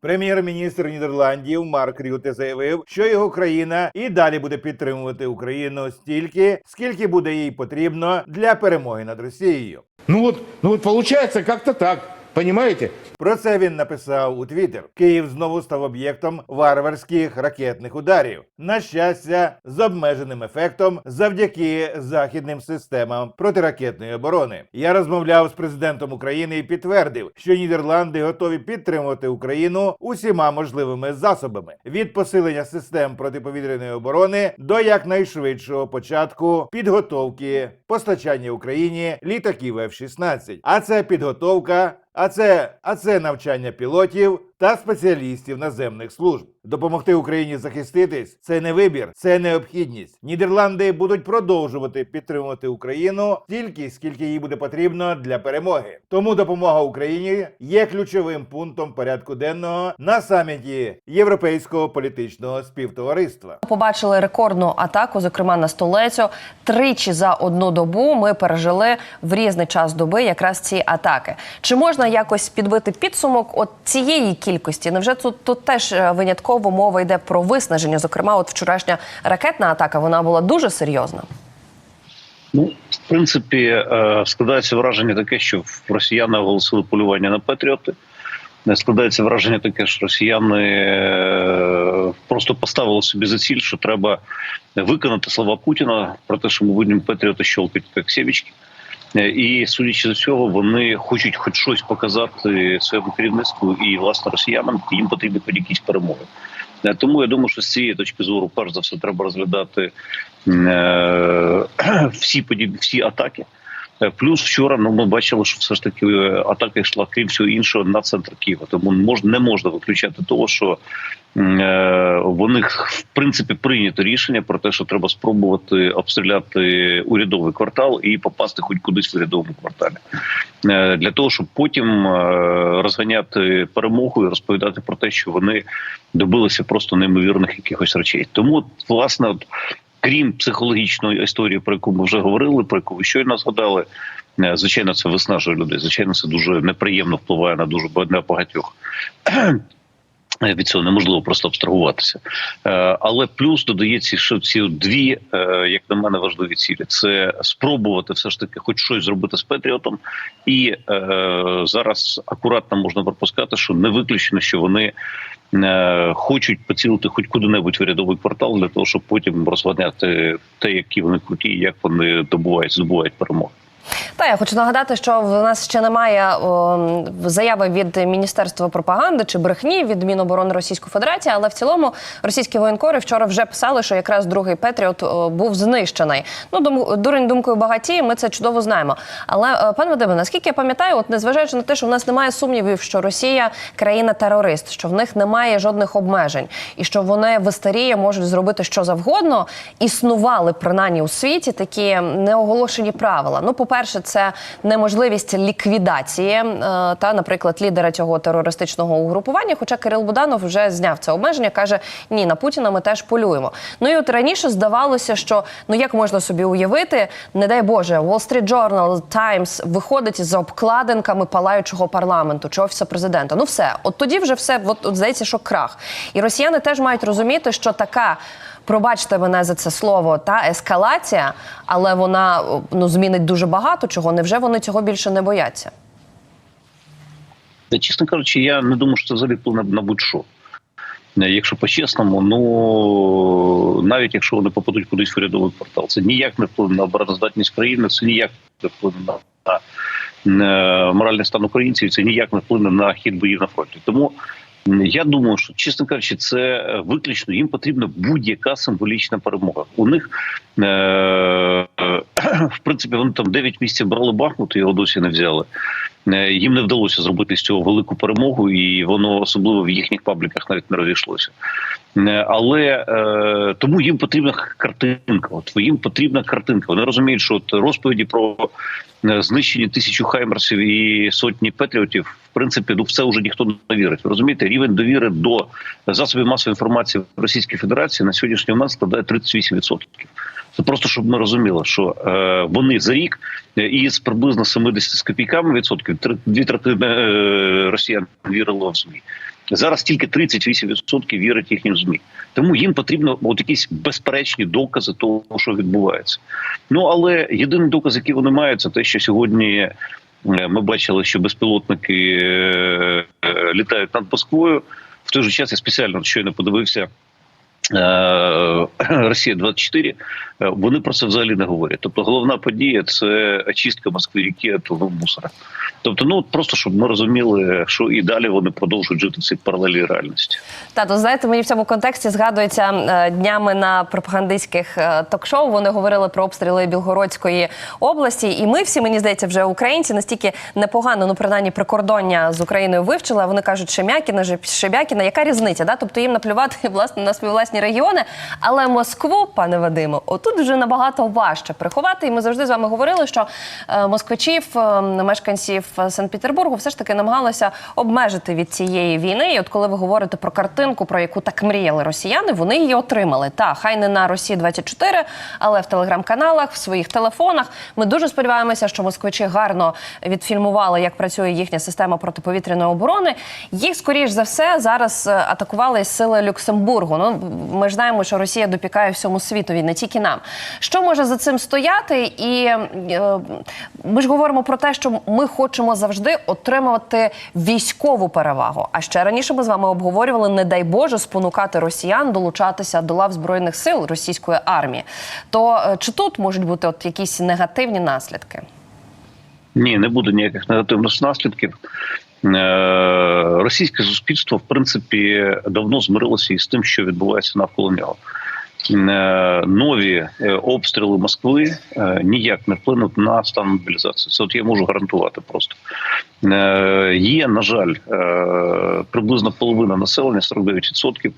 Прем'єр-міністр Нідерландів Марк Рюте заявив, що його країна і далі буде підтримувати Україну стільки, скільки буде їй потрібно для перемоги над Росією. Ну от ну от виходить, как-то так, понимаете? Про це він написав у Твіттер. Київ знову став об'єктом варварських ракетних ударів. На щастя, з обмеженим ефектом завдяки західним системам протиракетної оборони. Я розмовляв з президентом України і підтвердив, що Нідерланди готові підтримувати Україну усіма можливими засобами від посилення систем протиповітряної оборони до якнайшвидшого початку підготовки постачання Україні літаків F-16. А це підготовка а це, а це навчання пілотів та спеціалістів наземних служб. Допомогти Україні захиститись це не вибір, це необхідність. Нідерланди будуть продовжувати підтримувати Україну стільки, скільки їй буде потрібно для перемоги. Тому допомога Україні є ключовим пунктом порядку денного на саміті Європейського політичного співтовариства. Побачили рекордну атаку, зокрема на столицю. Тричі за одну добу ми пережили в різний час доби якраз ці атаки. Чи можна якось підбити підсумок от цієї кількості? Невже тут, тут теж е, винятково мова йде про виснаження? Зокрема, от вчорашня ракетна атака вона була дуже серйозна. Ну, в принципі, е, складається враження таке, що росіяни оголосили полювання на Патріоти. Е, Складається враження таке, що росіяни е, просто поставили собі за ціль, що треба виконати слова Путіна про те, що ми будемо Патріоти щелкати як сєвічки. Е, І судячи з цього, вони хочуть хоч щось показати своєму керівництву і власне росіянам. Їм потрібні хоч якісь перемоги. Е, Тому я думаю, що з цієї точки зору, перш за все, треба розглядати е, всі подібні всі атаки. Е, Плюс вчора ну ми бачили, що все ж таки е, атака йшла крім всього іншого на центр Києва. Тому мож, не можна виключати того, що е, в них в принципі прийнято рішення про те, що треба спробувати обстріляти урядовий квартал і попасти хоч кудись в урядовому кварталі, Е, для того, щоб потім е, розганяти перемогу і розповідати про те, що вони добилися просто неймовірних якихось речей. Тому от, власне, крім психологічної історії, про яку ми вже говорили, про яку ви щойно згадали. е, Звичайно, це виснажує людей. Звичайно, це дуже неприємно впливає на дуже на багатьох. Е, Від цього неможливо просто абстрагуватися. Е, Але плюс додається, що ці дві, як на мене, важливі цілі: це спробувати все ж таки, хоч щось зробити з Петріотом, і зараз акуратно можна пропускати, що не виключено, що вони хочуть поцілити хоч куди-небудь в рядовий квартал для того, щоб потім розганяти те, які вони круті, як вони добувають, здобувають перемоги. Та я хочу нагадати, що в нас ще немає о, заяви від міністерства пропаганди чи брехні від Міноборони Російської Федерації, але в цілому російські воєнкори вчора вже писали, що якраз другий Петріот о, був знищений. Ну дум, дурень думкою багаті, ми це чудово знаємо. Але е, пане Вадиме, наскільки я пам'ятаю, от незважаючи на те, що в нас немає сумнівів, що Росія країна терорист, що в них немає жодних обмежень, і що вони в істерії можуть зробити що завгодно, існували принаймні у світі такі неоголошені правила. Ну, по-перше, це неможливість ліквідації е, та, наприклад, лідера цього терористичного угрупування. Хоча Кирил Буданов вже зняв це обмеження, каже: ні, на Путіна ми теж полюємо. Ну і от раніше здавалося, що ну як можна собі уявити, не дай Боже, Wall Street Journal, Times виходить за обкладинками палаючого парламенту чи офісу президента. Ну все, от тоді вже все, от, от здається, що крах. І росіяни теж мають розуміти, що така. Пробачте мене за це слово та ескалація, але вона ну змінить дуже багато чого. Невже вони цього більше не бояться? Та, чесно кажучи, я не думаю, що це взагалі вплине на будь-що. Е, Якщо по-чесному, ну навіть якщо вони попадуть кудись в урядовий квартал, це ніяк не вплине на обороноздатність країни, це ніяк не вплине на, е, моральний стан українців, це ніяк не вплине на хід боїв на фронті. Тому я думаю, що чесно кажучи, це е, виключно їм потрібна будь-яка символічна перемога. У них е- е, в принципі вони там 9 місяців брали Бахмут, його досі не взяли. Е, Їм не вдалося зробити з цього велику перемогу, і воно особливо в їхніх пабліках навіть не розійшлося. Е, Але е, тому їм потрібна картинка. От їм потрібна картинка. Вони розуміють, що от розповіді про е, знищення тисячу хаймерсів і сотні петріотів, в принципі, ну в це вже ніхто не вірить. Ви розумієте, рівень довіри до засобів масової інформації в Російській Федерації на сьогоднішній момент складає 38%. Це просто щоб ми розуміли, що е, вони за рік е, із приблизно 70 з копійками відсотків дві третини е, росіян вірило в змі. Зараз тільки 38% вірять їхнім змі. Тому їм потрібно от якісь безперечні докази того, що відбувається. Ну але єдиний доказ, який вони мають, це те, що сьогодні е, ми бачили, що безпілотники літають над Москвою. В той же час я спеціально щойно подивився. Е, Росія 24 е, вони про це взагалі не говорять. Тобто, головна подія це очистка Москви ріки від мусора. Тобто, ну просто щоб ми розуміли, що і далі вони продовжують жити в цій паралелі реальності. Тато, знаєте, мені в цьому контексті згадується е, днями на пропагандистських ток-шоу. Вони говорили про обстріли Білгородської області, і ми всі, мені здається, вже українці настільки непогано, ну принаймні прикордоння з Україною вивчили. Вони кажуть, Шемякіна, Шебякіна. Яка різниця? Да? Тобто їм наплювати власне на свої власні регіони. Але Москву, пане Вадиме, отут вже набагато важче приховати. І ми завжди з вами говорили, що е, москвичів, е, мешканців Санкт-Петербургу, все ж таки намагалися обмежити від цієї війни. І от коли ви говорите про картинку, про яку так мріяли росіяни, вони її отримали. Та хай не на Росії 24 але в телеграм-каналах, в своїх телефонах. Ми дуже сподіваємося, що москвичі гарно відфільмували, як працює їхня система протиповітряної оборони. Їх, скоріш за все, зараз е, атакували сили Люксембургу. Ну ми ж знаємо, що Росія допікає всьому світові, не тільки нам. Що може за цим стояти? І е, ми ж говоримо про те, що ми хочемо завжди отримувати військову перевагу. А ще раніше ми з вами обговорювали, не дай Боже, спонукати росіян долучатися до лав збройних сил російської армії. То е, чи тут можуть бути от якісь негативні наслідки? Ні, не буде ніяких негативних наслідків. Е, Російське суспільство, в принципі, давно змирилося із тим, що відбувається навколо нього. Е, Нові е, обстріли Москви ніяк не вплинуть на стан мобілізації. Це от я можу гарантувати просто. Є, на жаль, приблизно половина населення, 49%,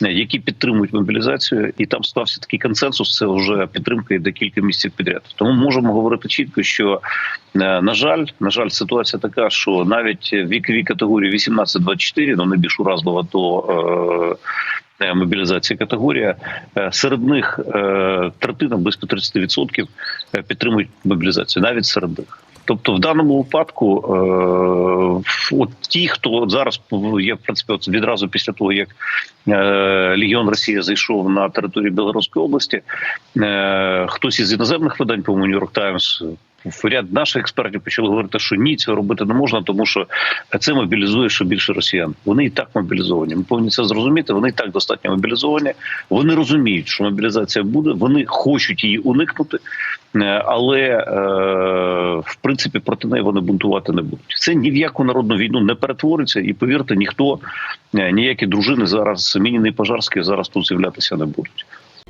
які підтримують мобілізацію, і там склався такий консенсус. Це вже підтримка йде кілька місяців підряд. Тому можемо говорити чітко, що е, на жаль, на жаль, ситуація така, що навіть вікові категорії 18-24, ну найбільш уразлива до е, е, мобілізації категорія. Серед них третина близько 30% е, підтримують мобілізацію, навіть серед них. Тобто, в даному випадку, е, от ті, хто зараз є в принципі, от відразу після того, як е, Легіон Росія зайшов на територію Білоруської області, е, хтось із іноземних видань, по-моєму, Нью-Йорк Таймс. Ряд наших експертів почали говорити, що ні, цього робити не можна, тому що це мобілізує ще більше росіян. Вони і так мобілізовані. Ми повинні це зрозуміти. Вони і так достатньо мобілізовані. Вони розуміють, що мобілізація буде. Вони хочуть її уникнути, е, але е, в принципі проти неї вони бунтувати не будуть. Це ні в яку народну війну не перетвориться, і повірте, ніхто е, ніякі дружини зараз мініний пожарські зараз тут з'являтися не будуть.